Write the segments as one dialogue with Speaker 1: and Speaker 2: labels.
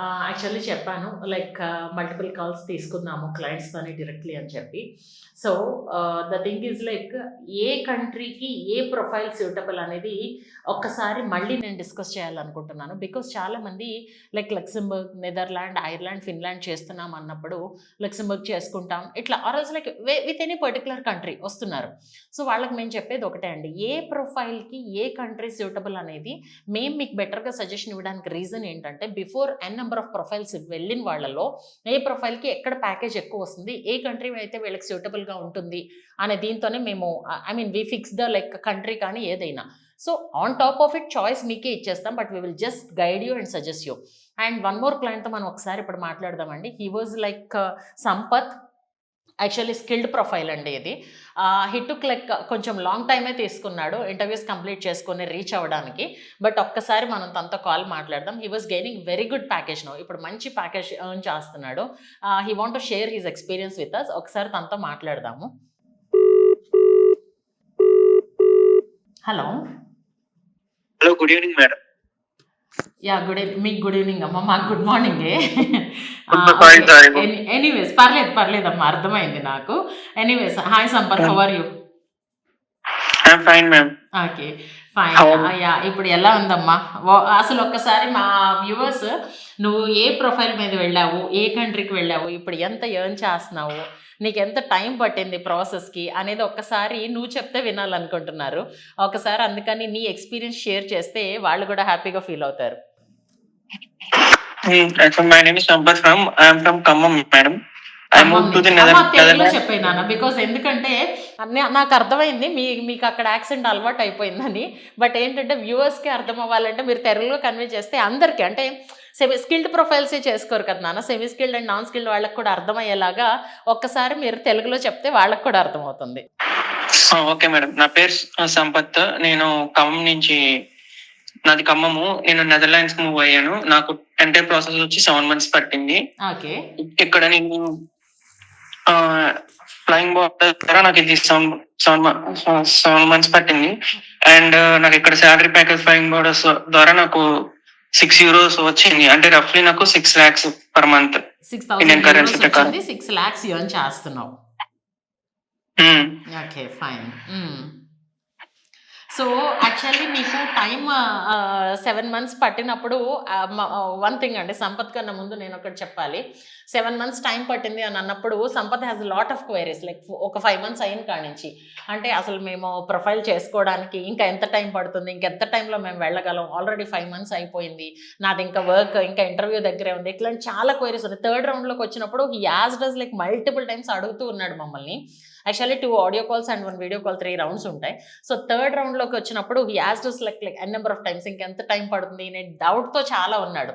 Speaker 1: Actually చెప్పాను like multiple calls తీసుకుందాము క్లయింట్స్తోని డైరెక్ట్లీ అని చెప్పి. So the thing is like a కంట్రీకి ఏ ప్రొఫైల్ సూటబుల్ అనేది ఒక్కసారి మళ్ళీ నేను డిస్కస్ చేయాలనుకుంటున్నాను. బికాస్ చాలామంది like Luxembourg Netherland Ireland Finland చేస్తున్నాం అన్నప్పుడు లక్సెంబర్గ్ చేసుకుంటాం. ఇట్లా ఆర్ఎల్స్ like with any particular country వస్తున్నారు. సో వాళ్ళకి మేము చెప్పేది ఒకటే అండి. ఏ ప్రొఫైల్కి ఏ కంట్రీ సూటబుల్ అనేది మేము మీకు బెటర్గా సజెషన్ ఇవ్వడానికి రీజన్ ఏంటంటే before n number of profiles వెళ్ళిన వాళ్ళలో ఏ ప్రొఫైల్కి ఎక్కడ ప్యాకేజ్ ఎక్కువ వస్తుంది ఏ కంట్రీ అయితే వీళ్ళకి సూటబుల్గా ఉంటుంది అనే దీంతోనే మేము I mean we fix the like country కానీ ఏదైనా. So on top of it choice మీకే ఇచ్చేస్తాం but we will just guide you and suggest you and one more క్లయింట్తో మనం ఒకసారి ఇప్పుడు మాట్లాడదామండి. He was like Sampath actually skilled profile అండి ఇది. హిట్టుక్ లెక్క కొంచెం లాంగ్ టైమే తీసుకున్నాడు ఇంటర్వ్యూస్ కంప్లీట్ చేసుకుని రీచ్ అవ్వడానికి. బట్ ఒక్కసారి మనం తనతో కాల్ మాట్లాడదాం. He was gaining very good package no ఇప్పుడు మంచి ప్యాకేజ్ ఎర్న్ చేస్తున్నాడు. He want to share his experience with us ఒకసారి తనతో మాట్లాడదాము. Hello.
Speaker 2: Hello good evening madam
Speaker 1: yeah good మీకు గుడ్ ఈవినింగ్ అమ్మ. మాకు గుడ్ మార్నింగ్. ఎనీవేస్ పర్లేదు పర్లేదు అమ్మా అర్థమైంది నాకు. Anyways hi Sampath how are you
Speaker 2: fine ma'am
Speaker 1: okay fine
Speaker 2: How-
Speaker 1: yeah ఇప్పుడు ఎలా ఉందమ్మా? అసలు ఒక్కసారి మా వ్యూవర్స్ నువ్వు ఏ ప్రొఫైల్ మీద వెళ్ళావు? ఏ కంట్రీకి వెళ్ళావు? ఇప్పుడు ఎంత ఎర్న్ చేస్తున్నావు? నీకు ఎంత టైం పట్టింది ప్రాసెస్కి అనేది ఒక్కసారి నువ్వు చెప్తే వినాలనుకుంటున్నారు. ఒకసారి అందుకని నీ ఎక్స్పీరియన్స్ షేర్ చేస్తే వాళ్ళు కూడా హ్యాపీగా ఫీల్ అవుతారు.
Speaker 2: My name is from I'm from Khammam madam I move to the
Speaker 1: అమ్మ, తెలుగులో
Speaker 2: నెదర్
Speaker 1: చెప్పేనాన్న బికాస్ ఎందుకంటే అన్ని- నాకు అర్థమైంది మీ మీకు అక్కడ యాక్సెంట్ అలవాటు అయిపోయిందని. బట్ ఏంటంటే వ్యూవర్స్కి అర్థం అవ్వాలంటే మీరు తెలుగులో కన్వే చేస్తే అందరికీ అంటే సెమీ స్కిల్డ్ ప్రొఫైల్సే చేసుకోరు కదా నాన్న. Semi skilled and non skilled వాళ్ళకి కూడా అర్థమయ్యేలాగా ఒక్కసారి మీరు తెలుగులో చెప్తే వాళ్ళకి కూడా అర్థమవుతుంది.
Speaker 2: Okay madam. నా పేరు సంపత్. నేను ఖమ్మం నుంచి నాది ఖమ్మము. నేను నెదర్లాండ్స్ మూవ్ అయ్యాను. నాకు ఎంటర్ ప్రాసెస్ వచ్చి సెవెన్ మంత్స్ పట్టింది. ఇక్కడ నేను ఫ్లయింగ్ బోర్డర్ ద్వారా నాకు ఇది సెవెన్ మంత్స్ పట్టింది. అండ్ నాకు ఇక్కడ శాలరీ ప్యాకేజ్ ఫ్లయింగ్ బోర్డర్స్ ద్వారా నాకు సిక్స్ యూరోస్ వచ్చింది. అంటే రఫ్లీ నాకు six lakhs per month currency
Speaker 1: thousand
Speaker 2: ప్రకారం.
Speaker 1: సిక్స్ ఎర్న్ చేస్తున్నావు.
Speaker 2: Hmm.
Speaker 1: Okay fine so actually మీకు టైం సెవెన్ మంత్స్ పట్టినప్పుడు uh, వన్ థింగ్ uh, అండి సంపత్ కన్నా ముందు నేను ఒకటి చెప్పాలి. సెవెన్ మంత్స్ టైం పట్టింది అని అన్నప్పుడు Sampath has lot of queries like ఒక ఫైవ్ మంత్స్ అయిన కానించి. అంటే అసలు మేము ప్రొఫైల్ చేసుకోవడానికి ఇంకా ఎంత టైం పడుతుంది ఇంకెంత టైంలో మేము వెళ్ళగలం ఆల్రెడీ ఫైవ్ మంత్స్ అయిపోయింది. నాది ఇంకా వర్క్ ఇంకా ఇంటర్వ్యూ దగ్గరే ఉంది. ఇట్లాంటి చాలా క్వైరీస్ ఉన్నాయి. థర్డ్ రౌండ్లోకి వచ్చినప్పుడు as does like multiple times అడుగుతూ ఉన్నాడు మమ్మల్ని. Actually two audio calls and one video call three rounds ఉంటాయి. సో థర్డ్ రౌండ్లోకి వచ్చినప్పుడు he as like like n number of times ఇంకెంత టైం పడుతుంది నేను డౌట్తో చాలా ఉన్నాడు.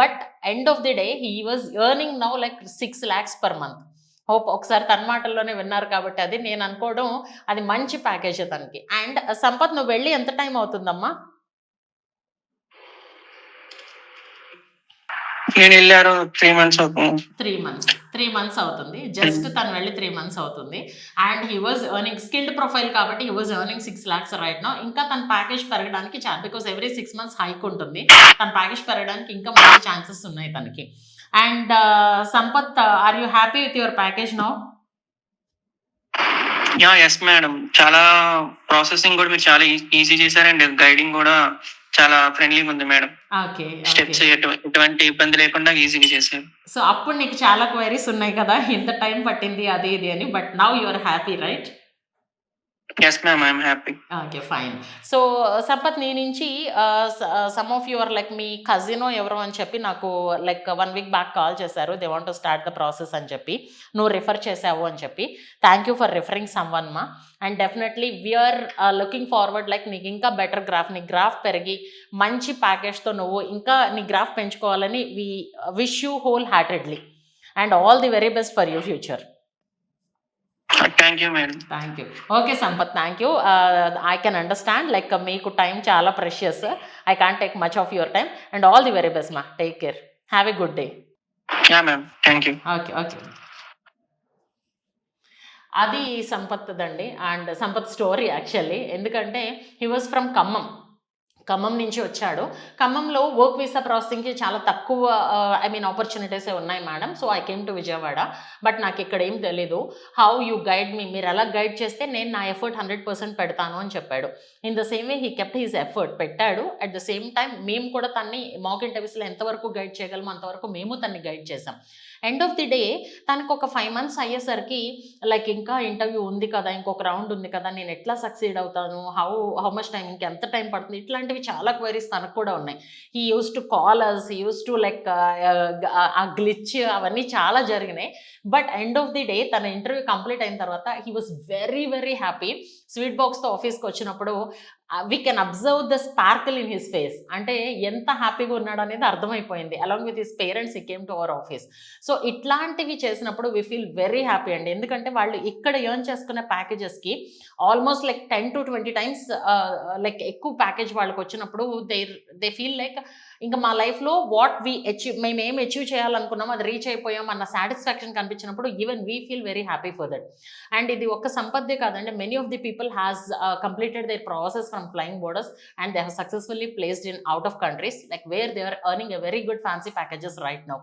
Speaker 1: But end of the day he was earning now like six lakhs per month hope ఒకసారి తన మాటల్లోనే విన్నారు కాబట్టి అది. నేను అనుకోవడం అది మంచి ప్యాకేజ్ తనకి. అండ్ సంపత్ నువ్వు వెళ్ళి ఎంత టైం అవుతుందమ్మా?
Speaker 2: నేను వెళ్ళారు త్రీ మంత్స్ అవుతుంది.
Speaker 1: త్రీ మంత్స్ త్రీ మంత్స్ అవుతుంది. జస్ట్ తను వెళ్ళి త్రీ మంత్స్ అవుతుంది. And he was earning skilled profile కాబట్టి he was earning six lakhs right no ఇంకా తన ప్యాకేజ్ పెరగడానికి చాలా because every six months hike ఉంటుంది. తన ప్యాకేజ్ పెరగడానికి ఇంకా మంచి ఛాన్సెస్ ఉన్నాయి తనకి. And Sampath are you happy with your package no
Speaker 2: yeah yes madam చాలా ప్రాసెసింగ్ కూడా మీరు చాలా ఈజీ చేశారు అండ్ గైడింగ్ కూడా చాలా ఫ్రెండ్లీగా ఉంది మేడం.
Speaker 1: ఓకే
Speaker 2: స్టెప్స్ ఎటువంటి ఇబ్బంది లేకుండా ఈజీగా చేశారు
Speaker 1: సో అప్పుడు నీకు చాలా క్వైరీస్ ఉన్నాయి కదా ఎంత టైం పట్టింది అది ఇది అని but now you are happy right
Speaker 2: yes ma'am I'm happy
Speaker 1: okay fine so Sampath నీ నుంచి సమ్ ఆఫ్ యువర్ లైక్ మీ కజినో ఎవరో అని చెప్పి నాకు like one week back call చేశారు. They want to start the process అని చెప్పి. నువ్వు రిఫర్ చేసావు అని చెప్పి. Thank you for referring someone మా and definitely we're looking forward like నీకు ఇంకా బెటర్ గ్రాఫ్ నీ గ్రాఫ్ పెరిగి మంచి ప్యాకేజ్తో నువ్వు ఇంకా నీ గ్రాఫ్ పెంచుకోవాలని we wish you whole heartedly and all the very best for your future
Speaker 2: thank you madam
Speaker 1: thank you okay Sampath thank you I can understand like మీకు టైం చాలా precious I can't take much of your time and all the very best మా take care have a good day
Speaker 2: ma'am thank you
Speaker 1: okay okay అది సంపత్దండి and Sampath story actually ఎందుకంటే he was from Khammam Khammam నుంచి వచ్చాడు. ఖమ్మంలో work visa ప్రాసెసింగ్కి చాలా తక్కువ I mean ఆపర్చునిటీసే ఉన్నాయి madam so I came to Vijayawada. But నాకు ఇక్కడ ఏం తెలీదు. హౌ యూ గైడ్ మీ మీరు ఎలా గైడ్ చేస్తే నేను నా ఎఫర్ట్ హండ్రెడ్ పర్సెంట్ పెడతాను అని చెప్పాడు. In the same way he kept his effort పెట్టాడు. అట్ ద సేమ్ టైం మేము కూడా తన్ని మాక్ ఇంటర్వ్యూస్లో ఎంతవరకు గైడ్ చేయగలమో అంతవరకు మేము తన్ని గైడ్ చేసాం ఎండ్ ఆఫ్ ది డే తనకు ఒక ఫైవ్ మంత్స్ అయ్యేసరికి లైక్ ఇంకా ఇంటర్వ్యూ ఉంది కదా ఇంకొక రౌండ్ ఉంది కదా నేను ఎట్లా సక్సీడ్ అవుతాను? హౌ హౌ మచ్ టైం ఇంకెంత టైం పడుతుంది? ఇట్లాంటివి చాలా క్వైరీస్ తనకు కూడా ఉన్నాయి. He use to call us use to like ఆ గ్లిచ్ అవన్నీ చాలా జరిగినాయి. But end of the day తన ఇంటర్వ్యూ కంప్లీట్ అయిన తర్వాత he was very very happy sweet బాక్స్తో ఆఫీస్కి వచ్చినప్పుడు we can observe the sparkle in his face అంటే ఎంత హ్యాపీగా ఉన్నాడు అనేది అర్థమైపోయింది. Along with his parents he came to our office so ఇట్లాంటివి చేసినప్పుడు వి ఫీల్ వెరీ హ్యాపీ అండి. ఎందుకంటే వాళ్ళు ఇక్కడ ఎర్న్ చేసుకునే ప్యాకేజెస్కి almost like ten to twenty times like ఎక్కువ ప్యాకేజ్ వాళ్ళకి వచ్చినప్పుడు దే దే ఫీల్ లైక్ ఇంకా మా లైఫ్లో వాట్ వీ అచీవ్ మేము ఏం అచీవ్ చేయాలనుకున్నాం అది రీచ్ అయిపోయాం అన్న సాటిస్ఫాక్షన్ కనిపించినప్పుడు even we feel very happy for that and ఇది ఒక్క సంపత్తే కాదండి. Many of the people has completed their process from flying borders and they have successfully placed in out of countries like where they are earning a very good fancy packages right now.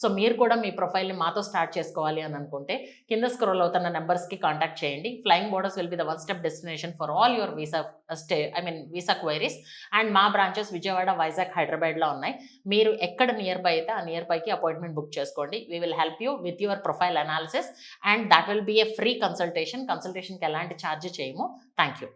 Speaker 1: So మీరు కూడా మీ ప్రొఫైల్ని మాతో start చేసుకోవాలి అని అనుకుంటే కింద scroll అవుతున్న నెంబర్స్కి contact చేయండి. Flying Borders will be the one step destination for all your visa stay I mean visa queries and మా బ్రాంచెస్ విజయవాడ వైజాగ్ హైదరాబాద్లో ఉన్నాయి. మీరు ఎక్కడ నియర్ బై అయితే ఆ నియర్ బైకి అపాయింట్మెంట్ బుక్ చేసుకోండి. We will help you with your profile analysis and that will be a free consultation కన్సల్టేషన్కి ఎలాంటి ఛార్జ్ చేయము? Thank you